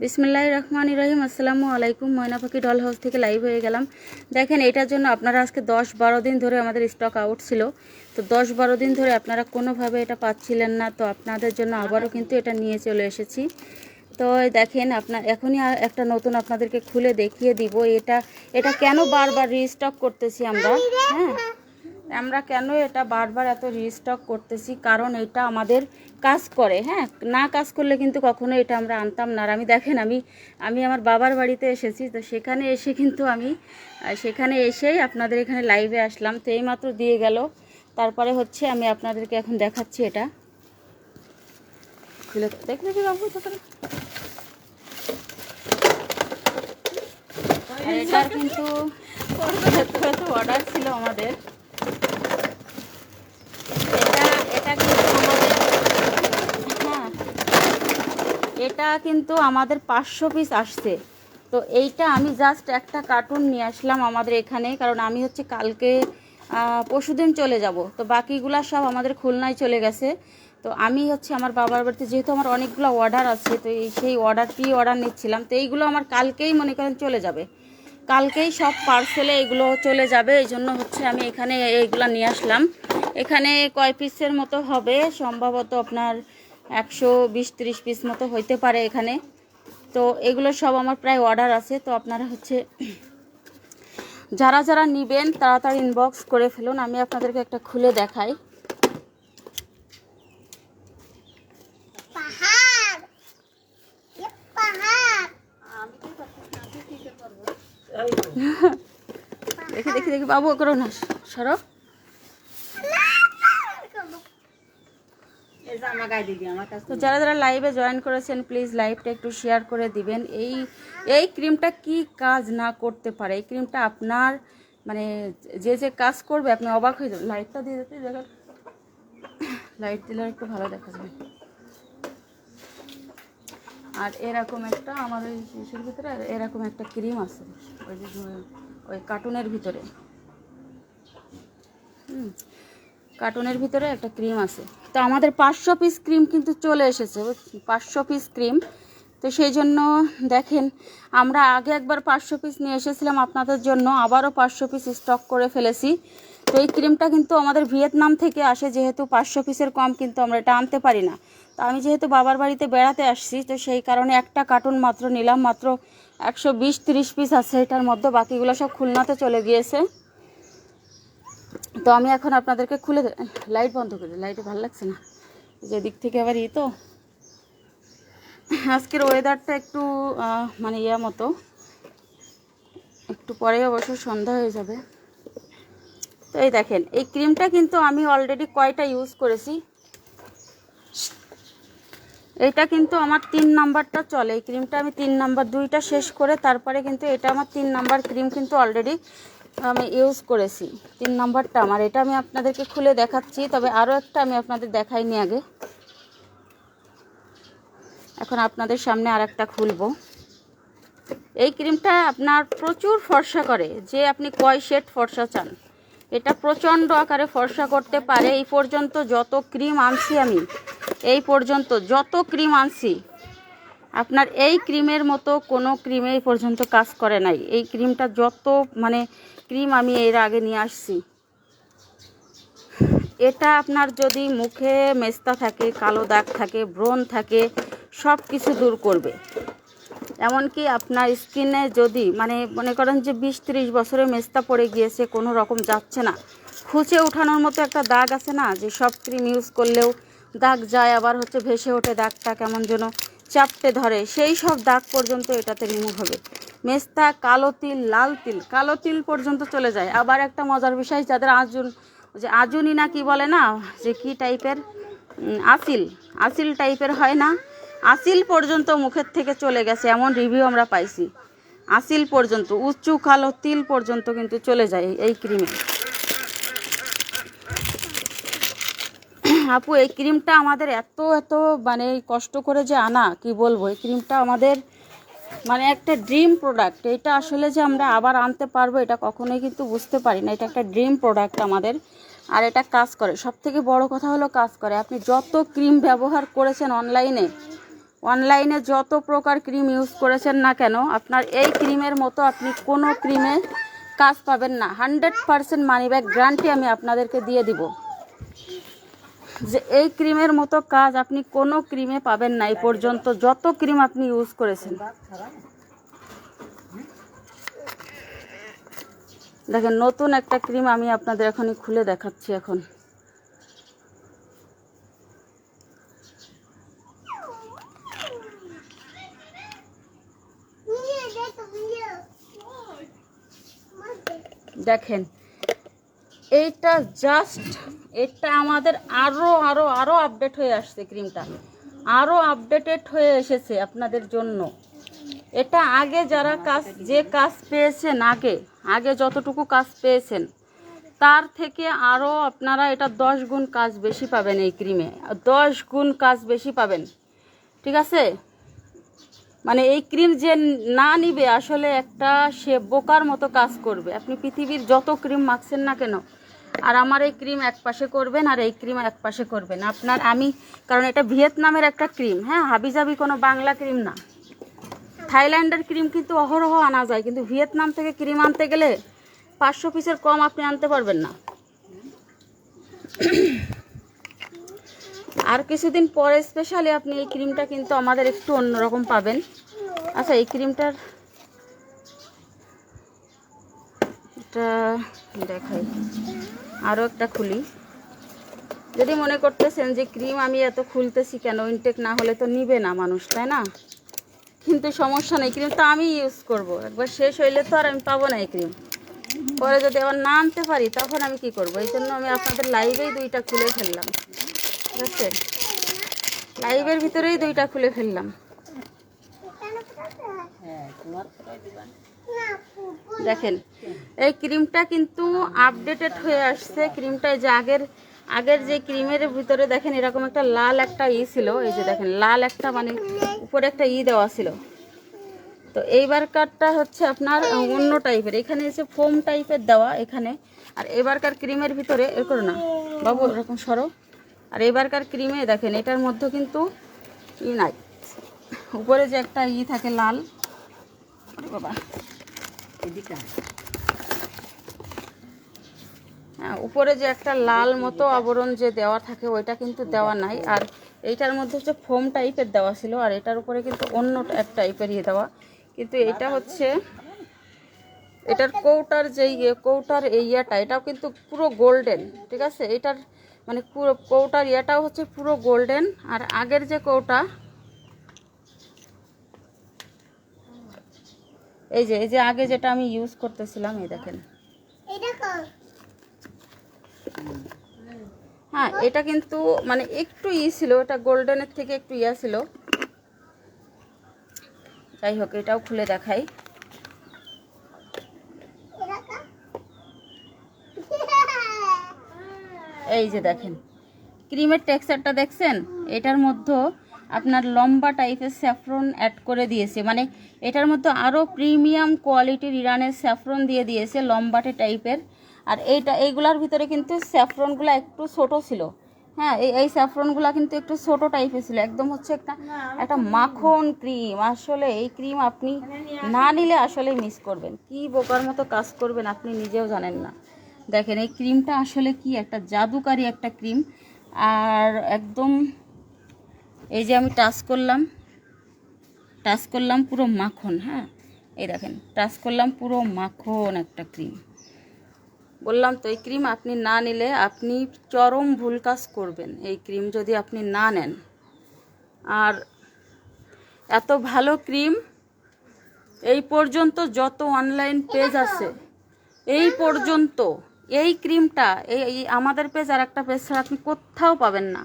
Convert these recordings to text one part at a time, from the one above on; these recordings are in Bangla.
বিসমিল্লাহ রহমান রহিম আসসালামু আলাইকুম ময়না পাখি ডল হাউস থেকে লাইভ হয়ে গেলাম। দেখেন, এটার জন্য আপনারা আজকে দশ বারো দিন ধরে আমাদের স্টক আউট ছিল। তো দশ বারো দিন ধরে আপনারা কোনোভাবে এটা পাচ্ছিলেন না। তো আপনাদের জন্য আবারও কিন্তু এটা নিয়ে চলে এসেছি। তো দেখেন আপনার এখনই একটা নতুন আপনাদেরকে খুলে দেখিয়ে দিব। এটা এটা কেন বারবার রিস্টক করতেছি আমরা? হ্যাঁ? আমরা কেন এটা বারবার এত রিস্টক করতেছি? কারণ এটা আমাদের কাজ করে হ্যাঁ? না কাজ করলে কিন্তু কখনো এটা আমরা আনতাম না। আর আমি দেখেন আমি আমি আমার বাবার বাড়িতে এসেছি তো সেখানে এসে কিন্তু আমি সেখানে এসেই আপনাদের এখানে লাইভে আসলাম। তো এইমাত্র দিয়ে গেল। তারপরে হচ্ছে আমি আপনাদেরকে এখন দেখাচ্ছি এটা। খুলে দেখলে কি বাবু এটার কিন্তু অর্ডার ছিল আমাদের। এটা এটা কিন্তু আমাদের হ্যাঁ। এটা কিন্তু আমাদের পাঁচশো পিস আসছে। তো এইটা আমি জাস্ট একটা কার্টুন নিয়ে আসলাম আমাদের এখানে কারণ আমি হচ্ছে কালকে আহ, পরশুদিন চলে যাব। তো বাকিগুলা সব আমাদের খুলনায় চলে গেছে। তো আমি হচ্ছে আমার বাবার বাড়িতে যেহেতু আমার অনেকগুলো অর্ডার আছে তো এই সেই অর্ডারটি অর্ডার নিচ্ছিলাম। তো এইগুলো আমার কালকেই মনে করেন চলে যাবে। কালকেই সব পার্সেলে এগুলো চলে যাবে, এই জন্য হচ্ছে আমি এখানে এইগুলো নিয়ে আসলাম। এখানে কয় পিসের মতো হবে? সম্ভবত আপনার একশো বিশ ত্রিশ পিস মতো হইতে পারে এখানে। তো এগুলো সব আমার প্রায় অর্ডার আছে, তো আপনারা হচ্ছে যারা যারা নিবেন, তাড়াতাড়ি ইনবক্স করে ফেলুন, আমি আপনাদেরকে একটা খুলে দেখাই। দেখি দেখি দেখি, বাবু, করো না, সরো। তো যারা যারা লাইভে জয়েন করেছেন প্লিজ লাইভটা একটু শেয়ার করে দিবেন। এই এই ক্রিমটা কি কাজ না করতে পারে? এই ক্রিমটা আপনার মানে যে যে কাজ করবে, আপনি অবাক হয়ে যাবেন। লাইটটা দিয়ে দিতে দেখেন। লাইট দিলে একটু ভালো দেখা যাবে। আর এরকম একটা আমার ওই শিশুর ভিতরে আর এরকম একটা ক্রিম আছে, ওই যে ওই কার্টুনের ভিতরে। হুম কার্টুনের ভিতরে একটা ক্রিম আছে। তো আমাদের পাঁচশো পিস ক্রিম কিন্তু চলে এসেছে পাঁচশো পিস ক্রিম তো সেই জন্য দেখেন, আমরা আগে একবার পাঁচশো পিস নিয়ে এসেছিলাম আপনাদের জন্য, আবারও পাঁচশো পিস স্টক করে ফেলেছি। তো এই ক্রিমটা কিন্তু আমাদের ভিয়েতনাম থেকে আসে, যেহেতু পাঁচশো পিসের কম কিন্তু আমরা এটা আনতে পারি না। তো আমি যেহেতু বাবার বাড়িতে বেড়াতে আসছি, তো সেই কারণে একটা কার্টুন মাত্র নিলাম, মাত্র একশো বিশ, তিরিশ পিস আছে এটার মধ্যে, বাকিগুলো সব খুলনাতে চলে গিয়েছে। তো আমি এখন আপনাদেরকে খুলে লাইট বন্ধ করে লাইটে ভালো লাগছে না। যে দিক থেকে আবার ই তো। আজকের ওয়েদারটা একটু মানে ইয়া মতো। একটু পরে অবশ্য সন্ধ্যা হয়ে যাবে। তো এই দেখেন, এই ক্রিমটা কিন্তু আমি অলরেডি কয়টা ইউজ করেছি। এটা কিন্তু আমার তিন নাম্বারটা চলে। এই ক্রিমটা আমি তিন নাম্বার দুইটা শেষ করে তারপরে কিন্তু এটা আমার তিন নাম্বার ক্রিম কিন্তু অলরেডি আমি ইউজ করেছি। তিন নাম্বারটা আমার। এটা আমি আপনাদেরকে খুলে দেখাচ্ছি, তবে আরও একটা আমি আপনাদের দেখাইনি আগে। এখন আপনাদের সামনে আর একটা খুলবো। এই ক্রিমটা আপনার প্রচুর ফর্সা করে, যে আপনি কয় শেড ফর্সা চান। এটা প্রচণ্ড আকারে ফর্সা করতে পারে। এই পর্যন্ত যত ক্রিম আনছি আমি এই পর্যন্ত যত ক্রিম আনছি, আপনার এই ক্রিমের মতো কোনো ক্রিমে এই পর্যন্ত কাজ করে নাই। এই ক্রিমটা যত মানে ক্রিম আমি এর আগে নিয়ে আসছি। এটা আপনার যদি মুখে মেস্তা থাকে, কালো দাগ থাকে, ব্রণ থাকে, সব কিছু দূর করবে। এমনকি আপনার স্কিনে যদি মানে মনে করেন যে বিশ ত্রিশ বছরে মেস্তা পড়ে গিয়েছে, কোনো রকম যাচ্ছে না। খুঁচে ওঠানোর মতো একটা দাগ আছে না, যে সব ক্রিম ইউজ করলেও দাগ যায়, আবার হচ্ছে ভেসে ওঠে দাগটা কেমন যেন চাপটে ধরে। সেই সব দাগ পর্যন্ত এটাতে রিমুভ হবে। মেস্তা, কালো তিল, লাল তিল। কালো তিল পর্যন্ত চলে যায়। আবার একটা মজার বিষয়, যাদের আজুন যে আজুনি না কি বলে না, যে কি টাইপের? আসিল। আসিল টাইপের হয় না। আসিল পর্যন্ত মুখের থেকে চলে গেছে। এমন রিভিউ আমরা পাইছি। আসিল পর্যন্ত উঁচু কালো তিল পর্যন্ত কিন্তু চলে যায় এই ক্রিমে আপু, এই ক্রিমটা আমাদের এত এত মানে কষ্ট করে যে আনা, কি বলব? এই ক্রিমটা আমাদের মানে একটা ড্রিম প্রোডাক্ট। এটা আসলে যে আমরা আবার আনতে পারব, এটা কখনোই কিন্তু বুঝতে পারি না। এটা একটা ড্রিম প্রোডাক্ট আমাদের, আর এটা কাজ করে। সব থেকে বড় কথা হলো কাজ করে। আপনি যত ক্রিম ব্যবহার করেছেন অনলাইনে অনলাইনে যত প্রকার ক্রিম ইউজ করেছেন না কেন, আপনার এই ক্রিমের মতো আপনি কোনো ক্রিমে কাজ পাবেন না। Hundred percent money back guarantee আমি আপনাদেরকে দিয়ে দিব। যে এই ক্রিমের মতো কাজ আপনি কোনো ক্রিমে পাবেন না এই পর্যন্ত। যত ক্রিম আপনি ইউজ করেছেন। দেখেন, নতুন একটা ক্রিম আমি আপনাদের এখনই খুলে দেখাচ্ছি এখন। দেখেন এইটা জাস্ট এটা আমাদের আরও আরও আরও আপডেট হয়ে আসছে ক্রিমটা আরও আপডেটেড হয়ে এসেছে আপনাদের জন্য। এটা আগে যারা কাজ, যে কাজ পেয়েছেন আগে আগে যতটুকু কাজ পেয়েছেন, তার থেকে আরও আপনারা এটা দশ গুণ কাজ বেশি পাবেন এই ক্রিমে দশ গুণ কাজ বেশি পাবেন। ঠিক আছে? মানে এই ক্রিম যে না নিবে, আসলে একটা সে বোকার মতো কাজ করবে। আপনি পৃথিবীর যত ক্রিম মাখছেন না কেন আর আমার এই ক্রিম এক পাশে করবেন আর এই ক্রিম এক পাশে করবেন। আপনার আমি, কারণ এটা ভিয়েতনামের একটা ক্রিম হ্যাঁ? হাবিজাবি কোনো বাংলা ক্রিম না। থাইল্যান্ডের ক্রিম কিন্তু অহরহ আনা যায়, কিন্তু ভিয়েতনাম থেকে ক্রিম আনতে গেলে পাঁচশো পিসের কম আপনি আনতে পারবেন না। আর কিছুদিন পরে স্পেশালি আপনি এই ক্রিমটা কিন্তু আমাদের একটু অন্যরকম পাবেন। আচ্ছা এই ক্রিমটার এটা দেখাই। আরও একটা খুলি। যদি মনে করতেছেন যে ক্রিম আমি এত খুলতেছি কেন ইনটেক না হলে তো নিবে না মানুষ, তাই না? কিন্তু সমস্যা নেই, ক্রিম তো আমি ইউজ করব। একবার শেষ হইলে তো আর আমি পাবো না এই ক্রিম। পরে যদি আবার না আনতে পারি, তখন আমি কি করব? এই জন্য আমি আপনাদের লাইভেই দুইটা খুলে ফেললাম। ঠিক আছে? লাইভের ভিতরেই দুইটা খুলে ফেললাম। না ফুল দেখেন, এই ক্রিমটা কিন্তু আপডেটেড হয়ে আসছে। ক্রিমটা যে আগের আগের যে ক্রিমের ভিতরে দেখেন এরকম একটা লাল একটা ই ছিল। এই যে দেখেন, লাল একটা মানে উপরে একটা ই দেওয়া ছিল। তো এইবারকারটা হচ্ছে আপনার অন্য টাইপের এখানে এসে ফোম টাইপের দেওয়া এখানে। আর এবারকার ক্রিমের ভিতরে, এ করো না বাবু এরকম সরো। আর এবারকার ক্রিমে দেখেন, এটার মধ্যে কিন্তু ই নাই। উপরে যে একটা ই থাকে লাল। ওরে হ্যাঁ উপরে যে একটা লাল মতো আবরণ যে দেওয়া থাকে, ওইটা কিন্তু দেওয়া নাই। আর এইটার মধ্যে হচ্ছে ফোম টাইপের দেওয়া ছিল, আর এটার উপরে কিন্তু অন্য এক টাইপের ইয়ে দেওয়া। কিন্তু এটা হচ্ছে এটার কৌটার যে ইয়ে কৌটার এই ইয়েটা, এটাও কিন্তু পুরো গোল্ডেন, ঠিক আছে? এটার মানে পুরো কৌটার ইয়েটাও হচ্ছে পুরো গোল্ডেন। আর আগের যে কৌটা এই যে এই যে আগে যেটা আমি ইউজ করতেছিলাম এই দেখেন। হ্যাঁ এটা কিন্তু মানে একটু ই ছিল এটা গোল্ডেনের থেকে একটু ইয়া ছিল। যাই হোক এটাও খুলে দেখাই। এই যে দেখেন ক্রিমের টেক্সচারটা দেখছেন? এটার মধ্যে আপনার লম্বা টাইপের স্যাফরন অ্যাড করে দিয়েছে। মানে এটার মধ্যে আরও প্রিমিয়াম কোয়ালিটির ইরানের স্যাফরন দিয়ে দিয়েছে লম্বাটে টাইপের আর এইটা এইগুলার ভিতরে কিন্তু স্যাফরনগুলো একটু ছোট ছিল। হ্যাঁ এই এই স্যাফরনগুলো কিন্তু একটু ছোট টাইপের ছিল। একদম হচ্ছে একটা একটা মাখন ক্রিম আসলে এই ক্রিম আপনি না নিলে আসলে মিস করবেন। কি বোকার মতো কাজ করবেন আপনি নিজেও জানেন না। দেখেন এই ক্রিমটা আসলে কি? একটা জাদুকারি একটা ক্রিম আর একদম এই যে আমি টাচ করলাম টাচ করলাম পুরো মাখন হ্যাঁ? এই দেখেন, টাচ করলাম পুরো মাখন একটা ক্রিম। বললাম তো, এই ক্রিম আপনি না নিলে আপনি চরম ভুল কাজ করবেন। এই ক্রিম যদি আপনি না নেন। আর এত ভালো ক্রিম, এই পর্যন্ত যত অনলাইন পেজ আছে, এই পর্যন্ত এই ক্রিমটা, এই আমাদের পেজ আর একটা পেজ ছাড়া আপনি কোথাও পাবেন না।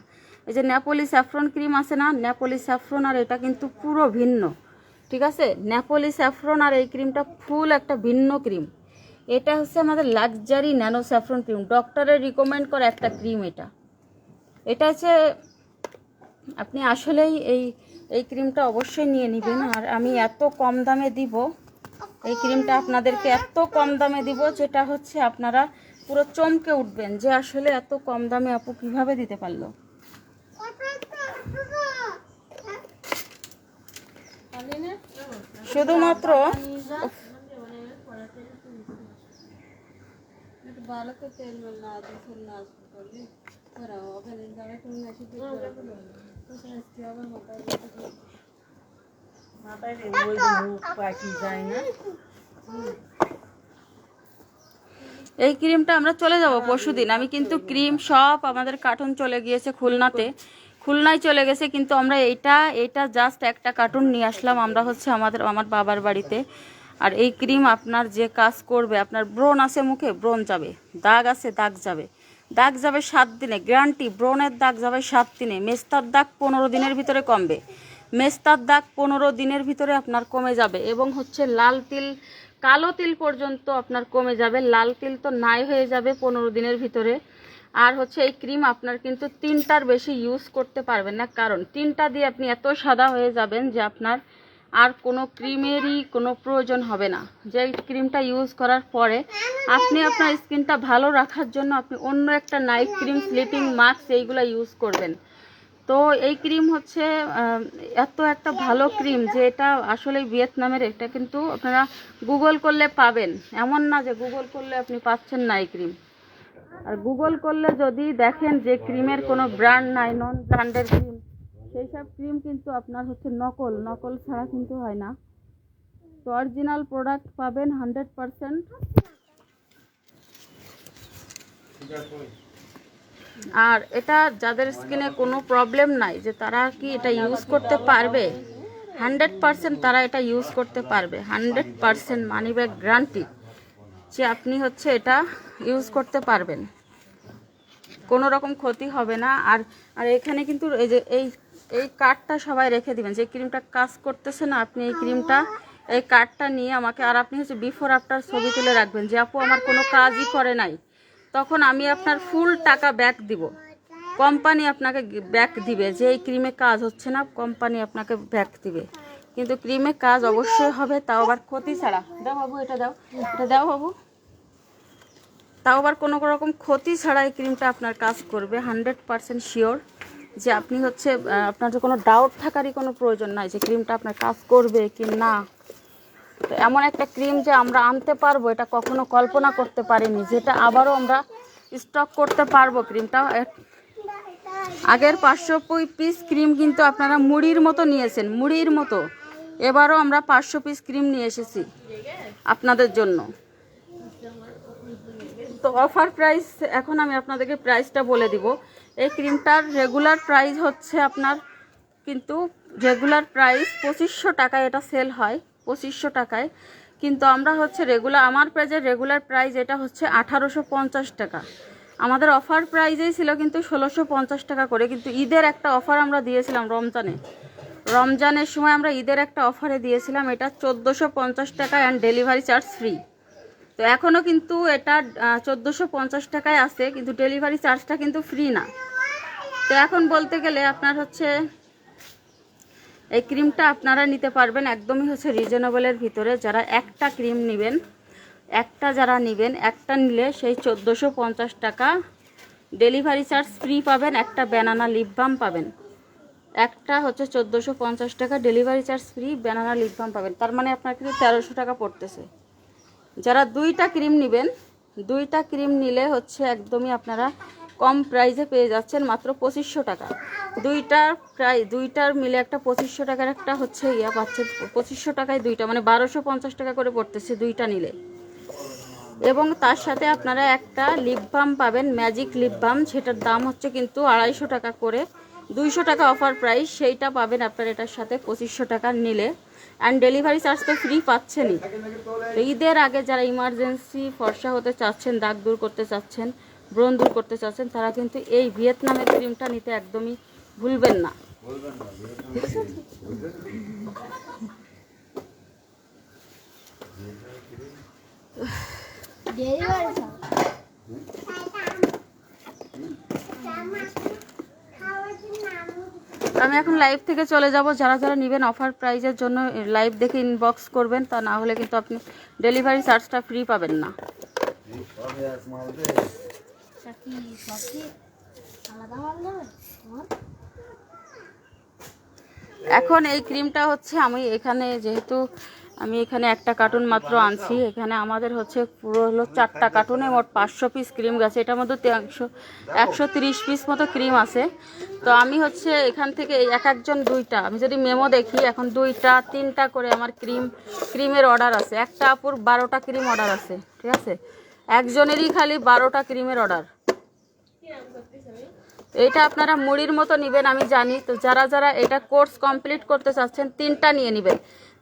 এই যে নেপোলি স্যাফরন ক্রিম আছে না নেপোলি স্যাফরন আর এটা কিন্তু পুরো ভিন্ন, ঠিক আছে? নেপোলি স্যাফরন আর এই ক্রিমটা ফুল একটা ভিন্ন ক্রিম এটা হচ্ছে আমাদের লাক্সারি ন্যানো স্যাফরন ক্রিম ডক্টরের রিকমেন্ড করা একটা ক্রিম এটা। এটা হচ্ছে, আপনি আসলেই এই এই ক্রিমটা অবশ্যই নিয়ে নেবেন। আর আমি এত কম দামে দিব, এই ক্রিমটা আপনাদেরকে এত কম দামে দিব, যেটা হচ্ছে আপনারা পুরো চমকে উঠবেন যে আসলে এত কম দামে আপু কীভাবে দিতে পারল। শুধুমাত্র মাথায় পাখি যায় না। এই ক্রিমটা আমরা চলে যাব পরশুদিন। আমি কিন্তু ক্রিম সব আমাদের কার্টুন চলে গিয়েছে খুলনাতে। খুলনায় চলে গেছে, কিন্তু আমরা এইটা এটা জাস্ট একটা কার্টুন নিয়ে আসলাম আমরা হচ্ছে আমাদের, আমার বাবার বাড়িতে। আর এই ক্রিম আপনার যে কাজ করবে, আপনার ব্রণ আছে মুখে, ব্রণ যাবে। দাগ আছে, দাগ যাবে। দাগ যাবে সাত দিনে গ্যারান্টি ব্রণের দাগ যাবে সাত দিনে। মেস্তার দাগ পনেরো দিনের ভিতরে কমবে। মেস্তার দাগ পনেরো দিনের ভিতরে আপনার কমে যাবে। এবং হচ্ছে লাল তিল কালো তিল পর্যন্ত আপনার কমে যাবে, লাল তিল তো নাই হয়ে যাবে পনেরো দিনের ভিতরে। আর হচ্ছে এই ক্রিম আপনার কিন্তু তিনটার বেশি ইউজ করতে পারবেন না। কারণ তিনটা দিয়ে আপনি এত সাদা হয়ে যাবেন যে আপনার আর কোনো ক্রিমেরই কোনো প্রয়োজন হবে না। যে ক্রিমটা ইউজ করার পরে আপনি আপনার স্কিনটা ভালো রাখার জন্য আপনি অন্য একটা নাইট ক্রিম স্লিপিং মাস্ক এইগুলো ইউজ করবেন। তো এই ক্রিম হচ্ছে এত একটা ভালো ক্রিম যে এটা আসলে ভিয়েতনামের এটা কিন্তু আপনারা গুগল করলে পাবেন। এমন না যে গুগল করলে আপনি পাচ্ছেন না এই ক্রিম। আর গুগল করলে যদি দেখেন যে ক্রিমের কোনো ব্র্যান্ড নাই, নন ব্র্যান্ডের ক্রিম, সেই সব ক্রিম কিন্তু আপনার হচ্ছে নকল নকল ছাড়া কিন্তু হয় না। তো অরিজিনাল প্রোডাক্ট পাবেন হান্ড্রেড পারসেন্ট। আর এটা যাদের স্কিনে কোনো প্রবলেম নাই, যে তারা কি এটা ইউজ করতে পারবে? হান্ড্রেড পারসেন্ট তারা এটা ইউজ করতে পারবে। Hundred percent money back guarantee যে আপনি হচ্ছে এটা ইউজ করতে পারবেন। কোনো রকম ক্ষতি হবে না। আর আর এখানে কিন্তু এই যে, এই এই কার্ডটা সবাই রেখে দিবেন। যে ক্রিমটা কাজ করতেছে না, আপনি এই ক্রিমটা এই কার্ডটা নিয়ে আমাকে, আর আপনি হচ্ছে বিফোর আফটার ছবি তুলে রাখবেন যে, আপু, আমার কোনো কাজই করে নাই। তখন আমি আপনার ফুল টাকা ব্যাক দিব। কোম্পানি আপনাকে ব্যাক দিবে যে এই ক্রিমে কাজ হচ্ছে না কোম্পানি আপনাকে ব্যাক দিবে। কিন্তু ক্রিমে কাজ অবশ্যই হবে, তাও আবার ক্ষতি ছাড়া। দাও বাবু, এটা দাও এটা দাও বাবু। তাও আবার কোনো রকম ক্ষতি ছাড়া এই ক্রিমটা আপনার কাজ করবে হান্ড্রেড পারসেন্ট শিওর যে আপনি হচ্ছে আপনার যে কোনো ডাউট থাকারই কোনো প্রয়োজন নাই যে ক্রিমটা আপনার কাজ করবে কি না। তো এমন একটা ক্রিম যে আমরা আনতে পারব, এটা কখনো কল্পনা করতে পারিনি, যেটা আবারও আমরা স্টক করতে পারব ক্রিমটা। আগের পাঁচশো পিস ক্রিম কিন্তু আপনারা মুড়ির মতো নিয়েছেন, মুড়ির মতো। এবারও আমরা পাঁচশো পিস ক্রিম নিয়ে এসেছি আপনাদের জন্য। তো অফার প্রাইস এখন আমি আপনাদেরকে প্রাইসটা বলে দিব। এই ক্রিমটার রেগুলার প্রাইস হচ্ছে আপনার কিন্তু রেগুলার প্রাইস পঁচিশশো টাকায় এটা সেল হয়। পঁচিশশো টাকায়। কিন্তু আমরা হচ্ছে রেগুলার আমার প্রাইজের রেগুলার প্রাইস এটা হচ্ছে আঠারোশো পঞ্চাশ টাকা। আমাদের অফার প্রাইজেই ছিল কিন্তু ষোলোশো পঞ্চাশ টাকা করে, কিন্তু ঈদের একটা অফার আমরা দিয়েছিলাম রমজানে। রমজানের সময় আমরা ঈদের একটা অফারে দিয়েছিলাম, এটা চোদ্দোশো পঞ্চাশ টাকা অ্যান্ড ডেলিভারি চার্জ ফ্রি তো এখনও কিন্তু এটা চোদ্দোশো পঞ্চাশ টাকায় আছে, কিন্তু ডেলিভারি চার্জটা কিন্তু ফ্রি না। তো এখন বলতে গেলে আপনার হচ্ছে এই ক্রিমটা আপনারা নিতে পারবেন একদমই হচ্ছে রিজনেবলের ভিতরে। যারা একটা ক্রিম নেবেন, একটা যারা নেবেন, একটা নিলে সেই চোদ্দোশো পঞ্চাশ টাকা ডেলিভারি চার্জ ফ্রি পাবেন, একটা ব্যানানা লিপ বাম পাবেন। একটা হচ্ছে চোদ্দোশো পঞ্চাশ টাকা delivery charge free, banana lip balm পাবেন। তার মানে আপনার কিন্তু তেরোশো টাকা পড়তেছে। যারা দুইটা ক্রিম নেবেন, দুইটা ক্রিম নিলে হচ্ছে একদমই আপনারা কম প্রাইসে পেয়ে যাচ্ছেন মাত্র পঁচিশশো টাকা। দুইটার প্রায় দুইটার মিলে একটা পঁচিশশো টাকার একটা হচ্ছে ইয়া পাচ্ছে। পঁচিশশো টাকায় দুইটা মানে বারোশো পঞ্চাশ টাকা করে পড়তেছে দুইটা নিলে। এবং তার সাথে আপনারা একটা লিপ বাম পাবেন ম্যাজিক লিপ বাম সেটার দাম হচ্ছে কিন্তু আড়াইশো টাকা করে। দুইশো টাকা অফার প্রাইস সেইটা পাবেন আপনার এটার সাথে পঁচিশশো টাকা নিলে। অ্যান্ড ডেলিভারি চার্জ তো ফ্রি পাচ্ছেনই। ঈদের আগে যারা ইমার্জেন্সি ফর্সা হতে চাচ্ছেন, দাগ দূর করতে চাচ্ছেন ব্রণ দূর করতে চাচ্ছেন, তারা কিন্তু এই ভিয়েতনামের ক্রিমটা নিতে একদমই ভুলবেন না। আমি এখন লাইভ থেকে চলে যাব। যারা যারা নেবেন অফার প্রাইজের জন্য লাইভ দেখে ইনবক্স করবেন, তা না হলে কিন্তু আপনি ডেলিভারি চার্জটা ফ্রি পাবেন না। দেবে? এখন এই ক্রিমটা হচ্ছে আমি এখানে যেহেতু আমি এখানে একটা কার্টুন মাত্র আনছি। এখানে আমাদের হচ্ছে পুরো হলো চারটা কার্টুনে মোট পাঁচশো পিস ক্রিম গেছে। এটার মধ্যে একশো একশো তিরিশ পিস মতো ক্রিম আছে। তো আমি হচ্ছে এখান থেকে এক একজন দুইটা, আমি যদি মেমো দেখি, এখন দুইটা, তিনটা করে আমার ক্রিম ক্রিমের অর্ডার আছে। একটা আপুর বারোটা ক্রিম অর্ডার আছে, ঠিক আছে? একজনেরই খালি বারোটা ক্রিমের অর্ডার। এটা আপনারা মুড়ির মতো নেবেন, আমি জানি। তো যারা যারা এটা কোর্স কমপ্লিট করতে চাচ্ছেন, তিনটা নিয়ে নেবেন।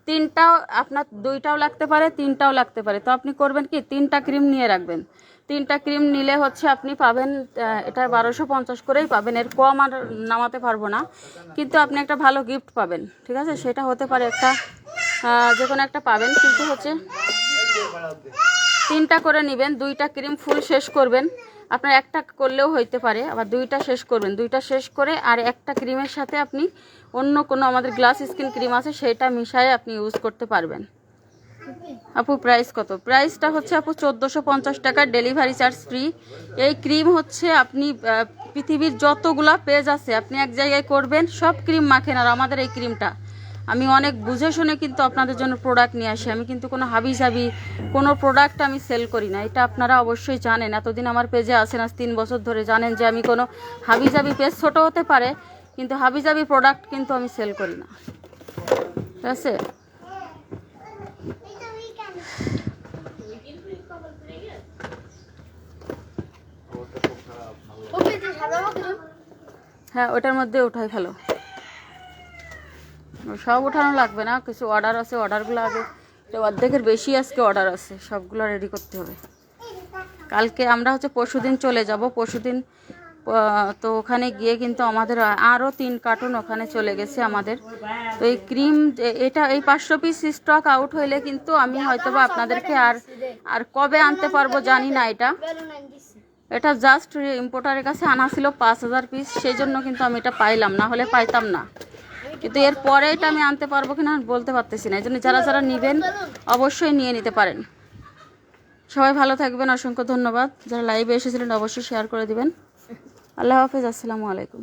তিনটাও আপনার, দুইটাও লাগতে পারে, তিনটাও লাগতে পারে। তো আপনি করবেন কি, তিনটা ক্রিম নিয়ে রাখবেন। তিনটা ক্রিম নিলে হচ্ছে আপনি পাবেন এটা বারোশো পঞ্চাশ করেই পাবেন। এর কম আর নামাতে পারব না। কিন্তু আপনি একটা ভালো গিফট পাবেন, ঠিক আছে? সেটা হতে পারে একটা যে কোনো একটা পাবেন। কিন্তু হচ্ছে তিনটা করে নেবেন, দুইটা ক্রিম ফুল শেষ করবেন। আপনার একটা করলেও হইতে পারে, আবার দুইটা শেষ করবেন। দুইটা শেষ করে আর একটা ক্রিমের সাথে আপনি অন্য কোনো আমাদের গ্লাস স্কিন ক্রিম আছে, সেটা মিশায়ে আপনি ইউজ করতে পারবেন। আপু প্রাইস কত? প্রাইসটা হচ্ছে আপু চোদ্দোশো পঞ্চাশ টাকা ডেলিভারি চার্জ ফ্রি এই ক্রিম হচ্ছে আপনি পৃথিবীর যতগুলা পেজ আছে, আপনি এক জায়গায় করবেন, সব ক্রিম মাখেন। আর আমাদের এই ক্রিমটা আমি অনেক বুঝে শুনে কিন্তু আপনাদের জন্য প্রোডাক্ট নিয়ে আসি। আমি কিন্তু কোনো হাবি জাবি কোনো প্রোডাক্ট আমি সেল করি না। এটা আপনারা অবশ্যই জানেন। এতদিন আমার পেজে আছেন আজ তিন বছর ধরে জানেন যে আমি কোনো হাবি জাবি পেজ ছোটো হতে পারে কিন্তু হাবি জাবি প্রোডাক্ট কিন্তু আমি সেল করি না। ঠিক আছে? হ্যাঁ ওটার মধ্যে উঠাই ফেলো। সব ওঠানো লাগবে না, কিছু অর্ডার আছে অর্ডারগুলো আগে। অর্ধেকের বেশি আজকে অর্ডার আছে, সবগুলো রেডি করতে হবে। কালকে আমরা হচ্ছে পরশুদিন চলে যাব, পরশুদিন তো ওখানে গিয়ে কিন্তু আমাদের আরও তিন কার্টুন ওখানে চলে গেছে আমাদের। তো এই ক্রিম এটা এই পাঁচশো পিস স্টক আউট হইলে কিন্তু আমি হয়তো বা আপনাদেরকে আর আর কবে আনতে পারব জানি না এটা। এটা জাস্ট ইম্পোর্টারের কাছে আনা ছিল পাঁচ হাজার পিস সেই জন্য কিন্তু আমি এটা পাইলাম, না হলে পাইতাম না। কিন্তু এর পরে এটা আমি আনতে পারব কিনা বলতে পারতেছি না। এই জন্য যারা যারা নেবেন, অবশ্যই নিয়ে নিতে পারেন। সবাই ভালো থাকবেন, অসংখ্য ধন্যবাদ। যারা লাইভে এসেছিলেন, অবশ্যই শেয়ার করে দিবেন। আল্লাহ হাফিজ, আসসালামু আলাইকুম।